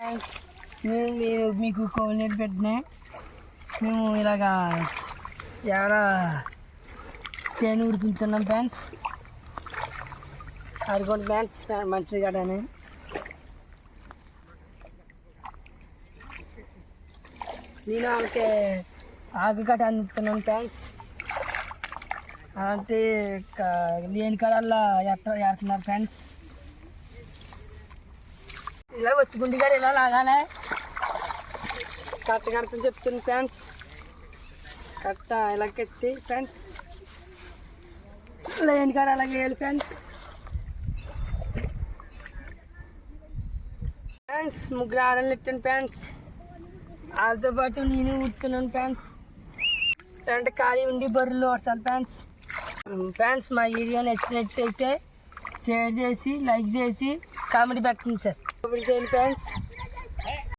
Thanks నేను మీకు కోవినెట్ పెట్టినా. మేము ఇలాగా ఎవరా చేను ఉడికించున్నాం ఫ్యాన్స్ అడుగుంటు ఫ్యాన్స్ మనిషి గడని నేను వాళ్ళకి ఆకు కట్ట అందుతున్నాను ఫ్యాన్స్ అంటే లేని కాడల్లా ఎట్ట ఎడుతున్నారు ఫ్రెండ్స్. ఇలా వచ్చుకుండి గారు ఇలా లాగానే కట్ట కడతని చెప్తుంది ఫ్రెండ్స్. కట్ట ఇలా కట్టి ఫ్రెండ్స్. లేని కాడ అలాగే వేయాలి ఫ్రెండ్స్. ఫ్యాన్స్ ముగ్గురు ఆరని పెట్టాను ఫ్యాన్స్ వాళ్ళతో పాటు నేను ఉడుతున్నాను ఫ్యాన్స్ అంటే ఖాళీ ఉండి బర్రెలు ఓడసాలి ఫ్యాన్స్ ఫ్యాన్స్ మా ఏరియా నచ్చినట్టు అయితే షేర్ చేసి లైక్ చేసి కామెడీ పెట్టండి సార్. ఇప్పుడు చేయండి ఫ్యాన్స్